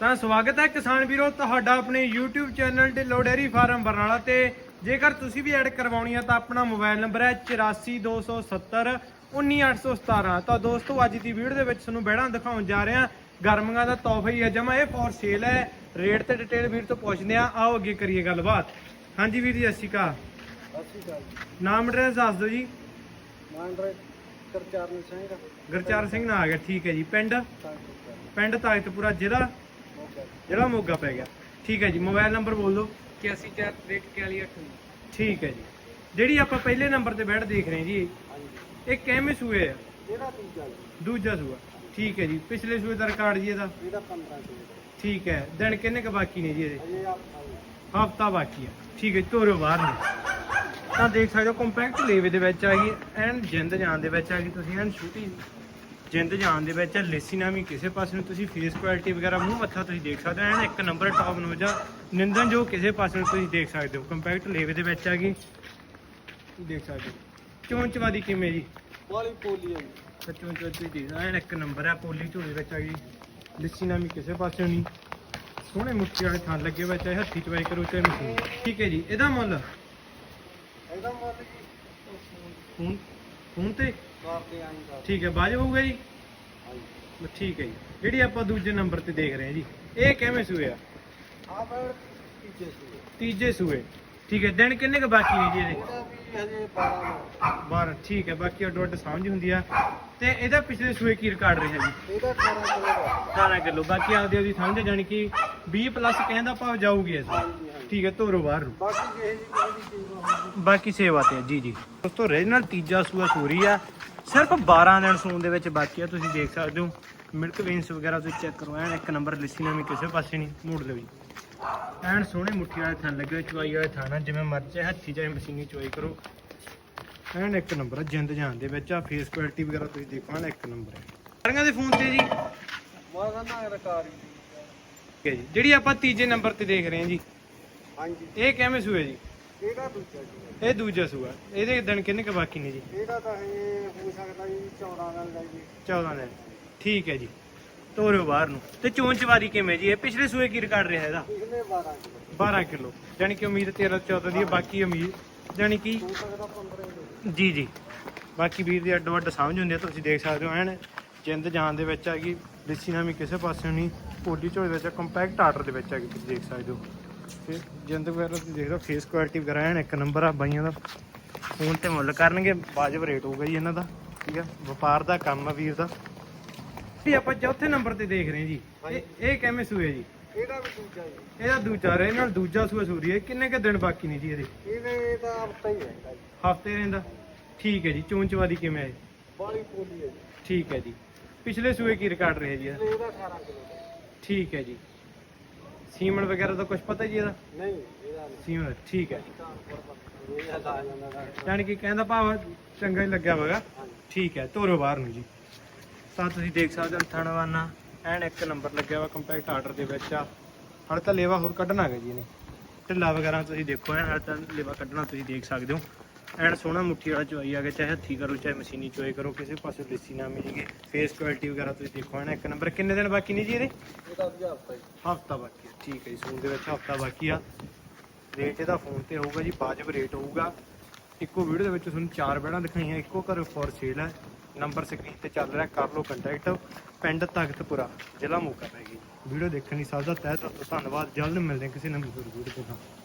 ਤਾਂ ਸਵਾਗਤ ਹੈ ਕਿਸਾਨ ਵੀਰੋ ਤੁਹਾਡਾ ਆਪਣੇ YouTube channel Dhillon dairy farm Barnala ਤੇ। ਜੇਕਰ ਤੁਸੀਂ ਵੀ ਐਡ ਕਰਵਾਉਣੀ ਹੈ ਤਾਂ ਆਪਣਾ ਮੋਬਾਈਲ ਨੰਬਰ ਹੈ 84270 19817 ਤਾਂ ਦੋਸਤੋ ਅੱਜ ਦੀ ਵੀਡੀਓ ਦੇ ਵਿੱਚ ਤੁਹਾਨੂੰ ਬਹਿਣਾ ਦਿਖਾਉਣ ਜਾ ਰਹੇ ਹਾਂ ਗਰਮੀਆਂ ਦਾ ਤੋਹਫਾ ਹੀ ਹੈ ਜਮਾ ਇਹ ਫੋਰ ਸੇਲ ਹੈ। ਰੇਟ ਤੇ ਡਿਟੇਲ ਵੀਰ ਤੋਂ ਪੁੱਛਦੇ ਆ। ਆਓ ਅੱਗੇ ਕਰੀਏ ਗੱਲਬਾਤ। ਹਾਂਜੀ ਵੀਰ ਜੀ ਸਤਿ ਸ਼੍ਰੀ ਅਕਾਲ। ਸਤਿ ਸ਼੍ਰੀ ਅਕਾਲ ਨਾਮ ਐਡਰੈਸ ਦੱਸ ਦਿਓ ਜੀ। ਮਾਨਰੇ ਕਰਚਰਨ ਸਿੰਘ ਗੁਰਚਰਨ ਸਿੰਘ ਨਾ ਆ ਗਿਆ ਠੀਕ ਹੈ ਜੀ। ਪਿੰਡ? ਪਿੰਡ ਤਾਜਤਪੁਰਾ ਜ਼ਿਲ੍ਹਾ? ਜਿਹੜਾ ਮੋਗਾ ਪੈ ਗਿਆ। ਠੀਕ ਹੈ ਜੀ ਮੋਬਾਈਲ ਨੰਬਰ ਬੋਲ ਦਿਓ। 84 ਠੀਕ ਹੈ ਜੀ। ਜਿਹੜੀ ਆਪਾਂ ਪਹਿਲੇ ਨੰਬਰ ਤੇ ਬੈਠ ਦੇਖ ਰਹੇ ਜੀ ਇਹ ਕਿਵੇਂ ਸੂਏ ਆ? ਇਹਦਾ ਤੀਜਾ ਜੀ। ਦੂਜਾ ਸੂਆ। ਠੀਕ ਹੈ ਜੀ ਪਿਛਲੇ ਸੂਏ ਦਾ ਰਿਕਾਰਡ ਜੀ ਇਹਦਾ? ਇਹਦਾ 15 ਕਿਲੋ ਠੀਕ ਹੈ ਦਿਨ ਕਿੰਨੇ ਕ ਬਾਕੀ ਨੇ ਜੀ ਇਹਦੇ? ਹਫਤਾ ਬਾਕੀ ਆ। ਠੀਕ ਹੈ ਤੋਰੋ ਬਾਹਰ ਨੂੰ ਤਾਂ ਦੇਖ ਸਕਦੇ ਹੋ ਕੰਪੈਕਟ ਲੇਵੇ ਦੇ ਵਿੱਚ ਆ ਗਈ ਐਨ ਜਿੰਦ ਜਾਨ ਦੇ ਵਿੱਚ ਆ ਗਈ ਤੁਸੀਂ ਐਨ ਛੋਟੀ ਜਿੰਦ ਜਾਨ ਦੇ ਵਿੱਚ ਲੇਸੀ ਨਾ ਵੀ ਕਿਸੇ ਪਾਸੇ ਨੂੰ ਤੁਸੀਂ ਫੇਸ ਕੁਆਲਿਟੀ ਵਗੈਰਾ ਮੂੰਹ ਮੱਥਾ ਤੁਸੀਂ ਦੇਖ ਸਕਦੇ ਹੋ। ਐਨ ਇੱਕ ਨੰਬਰ ਟੌਪ ਨੋਜਾ ਨਿੰਦਨ ਜੋ ਕਿਸੇ ਪਾਸੇ ਨੂੰ ਤੁਸੀਂ ਦੇਖ ਸਕਦੇ ਹੋ। ਕੰਪੈਕਟ ਲੇਵੇ ਦੇ ਵਿੱਚ ਆ ਗਈ ਦੇਖ ਸਕਦੇ ਹੋ। ਚੋਂਚ ਵਾਦੀ ਕਿਵੇਂ ਜੀ? ਵਾਲੀ ਪੋਲੀ ਹੈ ਸੱਚੋਂ ਚੋਚੀ ਦੀ ਐਨ ਇੱਕ ਨੰਬਰ ਹੈ ਪੋਲੀ ਝੋਲੇ ਵਿੱਚ ਆ ਗਈ ਲਿੱਸੀ ਨਾਮੀ ਕਿਸੇ ਪਾਸੇ ਨਹੀਂ। ਸੋਹਣੇ ਮੁੱਠੀ ਵਾਲੇ ਥਾਂ ਲੱਗੇ ਹੋਏ ਚਾਹੇ ਹੱਥੀ ਚਵਾਈ ਕਰੋ ਚਾਹੇ ਮਸ਼ੀਨ। ਠੀਕ ਹੈ ਜੀ ਇਹਦਾ ਮੁੱਲ? ਇਹਦਾ ਮੁੱਲ ਜੀ ਫੋਨ ਫੋਨ ਤੇ ਕਰਦੇ ਆਂ ਜੀ ਠੀਕ ਹੈ ਬਾਜ ਹੋਊਗਾ ਜੀ? ਠੀਕ ਹੈ ਜੀ। ਜਿਹੜੀ ਆਪਾਂ ਦੂਜੇ ਨੰਬਰ ਤੇ ਦੇਖ ਰਹੇ ਹਾਂ ਜੀ ਇਹ ਕਿਵੇਂ ਸੂਏ ਆ? ਆ ਤੀਜੇ ਸੀ ਤੀਜੇ ਸੂਏ। ਠੀਕ ਹੈ ਦਿਨ ਕਿੰਨੇ ਕ ਬਾਕੀ ਨੇ ਜੀ ਇਹਦੇ? ਹਜੇ 12 ਨੂੰ 12 ਠੀਕ ਹੈ ਬਾਕੀ ਅੱਡੋ ਅੱਡ ਸਮਝ ਹੁੰਦੀ ਆ। ਤੇ ਇਹਦਾ ਪਿਛਲੇ ਸੂਏ ਕੀ ਰਿਕਾਰਡ ਰਿਹਾ ਜੀ? ਇਹਦਾ 18 ਕਿਲੋ ਦਾ। 18 ਕਿਲੋ ਬਾਕੀ ਆਪਦੇ ਉਹਦੀ ਸਮਝ ਜਾਣੀ ਕਿ 20 ਪਲੱਸ ਕਹਿੰਦਾ ਭਾਵ ਜਾਊਗੀ ਇਸ ਠੀਕ ਹੈ ਤੋਰੋ ਬਾਹਰ ਨੂੰ। ਬਾਕੀ ਚੀਜ਼ ਸੇਵਾ ਤੇ ਆ, ਜੀ ਜੀ। ਦੋਸਤੋ ਰੀਜਨਲ ਤੀਜਾ ਸੂਆ ਸੂਰੀ ਆ। ਸਿਰਫ 12 ਦਿਨ ਸੂਣ ਦੇ ਵਿੱਚ ਬਾਕੀ ਆ ਤੁਸੀਂ ਦੇਖ ਸਕਦੇ ਹੋ। ਮਿਲਕ ਵੇਨਸ ਵਗੈਰਾ ਤੁਸੀਂ ਚੈੱਕ ਕਰੋ ਐਨ ਇੱਕ ਨੰਬਰ ਲਿਸੀ ਨਾ ਵੀ ਕਿਸੇ ਪਾਸੇ ਨਹੀਂ ਮੋੜ ਲਓ ਜੀ। ਐਨ ਸੋਹਣੇ ਮੁੱਠੀ ਵਾਲੇ ਥਣ ਲੱਗੇ ਚਵਾਈ ਵਾਲੇ ਥਾਣਾ ਜਿਵੇਂ ਮਰਜ਼ੀ ਹੱਥੀ ਚਾਹੇ ਮਸ਼ੀਨੀ ਚਵਾਈ ਕਰੋ। ਐਨ ਇੱਕ ਨੰਬਰ ਆ ਜਿੰਦ ਜਾਨ ਦੇ ਵਿੱਚ ਆ ਫੇਸ ਕੁਆਲਿਟੀ ਵਗੈਰਾ ਤੁਸੀਂ ਦੇਖੋ ਐਨ ਇੱਕ ਨੰਬਰ ਹੈ ਸਾਰੀਆਂ ਦੇ ਫੋਨ ਤੇ ਜੀ। ਮੈਂ ਕਹਿੰਦਾ ਰਕਾਰੀ ਠੀਕ ਹੈ ਜੀ। ਜਿਹੜੀ ਆਪਾਂ ਤੀਜੇ ਨੰਬਰ ਤੇ ਦੇਖ ਰਹੇ ਹਾਂ ਜੀ। ਹਾਂਜੀ। ਇਹ ਕਿਵੇਂ ਸੂਏ ਜੀ? ਇਹਦਾ ਦੂਜਾ ਜੀ? ਇਹ ਦੂਜਾ ਸੂਆ। ਇਹਦੇ ਦਿਨ ਕਿੰਨੇ ਕ ਬਾਕੀ ਨੇ ਜੀ? ਇਹਦਾ ਤਾਂ ਇਹ ਹੋ ਸਕਦਾ ਜੀ 14 ਦਿਨ ਦਾ ਜੀ। 14 ਦਿਨ ਠੀਕ ਹੈ ਜੀ। ਤੋਰਿਓ ਬਾਹਰ ਨੂੰ। ਤੇ ਚੋਣ ਚਵਾਰੀ ਕਿਵੇਂ ਜੀ? ਇਹ ਪਿਛਲੇ ਸੂਏ ਕੀ ਰਿਕਾਰਡ ਰਿਹਾ ਇਹਦਾ? ਪਿਛਲੇ 12 ਕਿਲੋ। 12 ਕਿਲੋ ਯਾਨੀ ਕਿ ਉਮੀਦ 13 14 ਦੀ ਹੈ, ਬਾਕੀ ਉਮੀਦ ਯਾਨੀ ਕਿ ਜੀ ਜੀ। ਬਾਕੀ ਵੀਰ ਦੀ ਅੱਡੋ ਅੱਡ ਸਮਝ ਹੁੰਦੀ ਹੈ ਤੁਸੀਂ ਦੇਖ ਸਕਦੇ ਹੋ, ਐਨ ਜਿੰਦ ਜਾਨ ਦੇ ਵਿੱਚ ਆ ਗਈ। ਲਿੱਸੀ ਨਾ ਵੀ ਕਿਸੇ ਪਾਸੇ ਨਹੀਂ, ਪੋਲੀ ਝੋਲੇ ਵਿੱਚ ਕੰਪੈਕਟ ਆਰਡਰ ਦੇ ਵਿੱਚ ਆ ਗਈ, ਤੁਸੀਂ ਦੇਖ ਸਕਦੇ ਹੋ। ਤੇ ਜਿੰਦ ਵਗੈਰਾ ਤੁਸੀਂ ਦੇਖ ਲਓ ਫੇਸ ਕੁਆਲਿਟੀ ਵਗੈਰਾ, ਐਨ ਇੱਕ ਨੰਬਰ ਆ ਬਾਈਆਂ ਦਾ। ਫੋਨ ਤੇ ਮੁੱਲ ਕਰਨਗੇ, ਵਾਜਬ ਰੇਟ ਹੋਊਗਾ ਜੀ ਇਹਨਾਂ ਦਾ, ਠੀਕ ਆ? ਵਪਾਰ ਦਾ ਕੰਮ ਆ ਵੀਰ ਦਾ। ਜੀ ਆਪਾਂ ਚੌਥੇ ਨੰਬਰ ਤੇ ਦੇਖ ਰਹੇ ਹਾਂ ਜੀ। ਇਹ ਇਹ ਕਿਵੇਂ ਸੂਏ ਜੀ? ਇਹਦਾ ਵੀ ਦੂਜਾ ਜੀ। ਇਹਦਾ ਦੂਜਾ ਰਹੇ ਨਾਲ ਦੂਜਾ ਸੂਆ ਸੂਰੀ ਹੈ। ਕਿੰਨੇ ਕ ਦਿਨ ਬਾਕੀ ਨੇ ਜੀ ਇਹਦੇ? ਇਹਦੇ ਤਾਂ ਹਫਤਾ ਹੀ ਰਹਿੰਦਾ ਜੀ। ਹਫ਼ਤੇ ਰਹਿੰਦਾ? ਠੀਕ ਹੈ ਜੀ। ਚੋਂਚਵਾਦੀ ਕਿਵੇਂ ਹੈ ਬਾਲੀ ਪੋਲੀ ਹੈ ਜੀ। ਠੀਕ ਹੈ ਜੀ। ਪਿਛਲੇ ਸੂਏ ਕੀ ਰਿਕਾਰਡ ਰਿਹਾ ਜੀ ਇਹਦਾ? ਇਹਦਾ 18 ਕਿਲੋ ਦਾ ਠੀਕ ਹੈ ਜੀ। ਸੀਮਨ ਵਗੈਰਾ ਦਾ ਕੁਝ ਪਤਾ ਜੀ ਇਹਦਾ? ਨਹੀਂ ਇਹਦਾ ਨਹੀਂ। ਸੀਮਨ ਠੀਕ ਹੈ ਕਾਨਪੁਰ ਪੱਕਾ ਇਹ ਹਲਾ ਜਾਂਦਾ ਦਾ ਯਾਨੀ ਕਿ ਕਹਿੰਦਾ ਭਾਵ ਚੰਗਾ ਹੀ ਲੱਗਿਆ ਹੋਵੇਗਾ। ਹਾਂਜੀ। ਠੀਕ ਹੈ ਤੋਰੋ ਬਾਹਰ ਨੂੰ ਜੀ। ਤਾਂ ਤੁਸੀਂ ਦੇਖ ਸਕਦੇ ਹੋ ਥਣਵਾਨਾ। ਐਨ ਇੱਕ ਨੰਬਰ ਲੱਗਿਆ ਹੋਇਆ ਕੰਪੈਕਟ ਆਰਡਰ ਦੇ ਵਿੱਚ ਆ। ਹਲ ਤਾਂ ਲੇਵਾ ਹੋਰ ਕੱਢਣਾ ਹੈਗਾ ਜੀ ਇਹਨੇ। ਢਿੱਲਾ ਵਗੈਰਾ ਤੁਸੀਂ ਦੇਖੋ ਐਨ ਹਲ ਤਾਂ ਲੇਵਾ ਕੱਢਣਾ ਤੁਸੀਂ ਦੇਖ ਸਕਦੇ ਹੋ। ਐਨ ਸੋਹਣਾ ਮੁੱਠੀ ਵਾਲਾ ਚਵਾਈ ਆ ਗਿਆ ਚਾਹੇ ਹੱਥੀ ਕਰੋ ਚਾਹੇ ਮਸ਼ੀਨੀ ਚਵਾਈ ਕਰੋ ਕਿਸੇ ਪਾਸੇ ਦੇਸੀ ਨਾ ਮਿਲੇਗੀ ਫੇਸ ਕੁਆਲਿਟੀ ਵਗੈਰਾ ਤੁਸੀਂ ਦੇਖੋ ਐਨ ਇੱਕ ਨੰਬਰ। ਕਿੰਨੇ ਦਿਨ ਬਾਕੀ ਨੇ ਜੀ ਇਹਦੇ? ਵੀ ਹਫਤਾ ਜੀ। ਹਫਤਾ ਬਾਕੀ ਠੀਕ ਹੈ ਜੀ ਸੂਨ ਦੇ ਵਿੱਚ ਹਫਤਾ ਬਾਕੀ ਆ। ਰੇਟ ਇਹਦਾ ਫੋਨ ਤੇ ਹੋਊਗਾ ਜੀ ਵਾਜਬ ਰੇਟ ਹੋਊਗਾ। ਇੱਕੋ ਵੀਡੀਓ ਦੇ ਵਿੱਚ ਤੁਹਾਨੂੰ ਚਾਰ ਬੈੜਾਂ ਦਿਖਾਈਆਂ ਇੱਕੋ ਘਰ ਫੋਰ ਸੇਲ ਹੈ ਨੰਬਰ ਸਕਰੀਨ ਤੇ ਚੱਲ ਰਿਹਾ, ਕਰ ਲਓ ਕੰਟੈਕਟ ਪਿੰਡ ਤਖਤਪੁਰਾ, ਜ਼ਿਲ੍ਹਾ ਮੋਗਾ ਪੈ ਗਈ ਵੀਡੀਓ ਦੇਖਣ ਲਈ ਸਭ ਦਾ ਤਹਿ ਦਿਲ ਤੋਂ ਧੰਨਵਾਦ। ਜਲਦ ਮਿਲਦੇ ਹਾਂ ਕਿਸੇ ਨਵੀਂ ਵੀਡੀਓ ਦੇ ਨਾਲ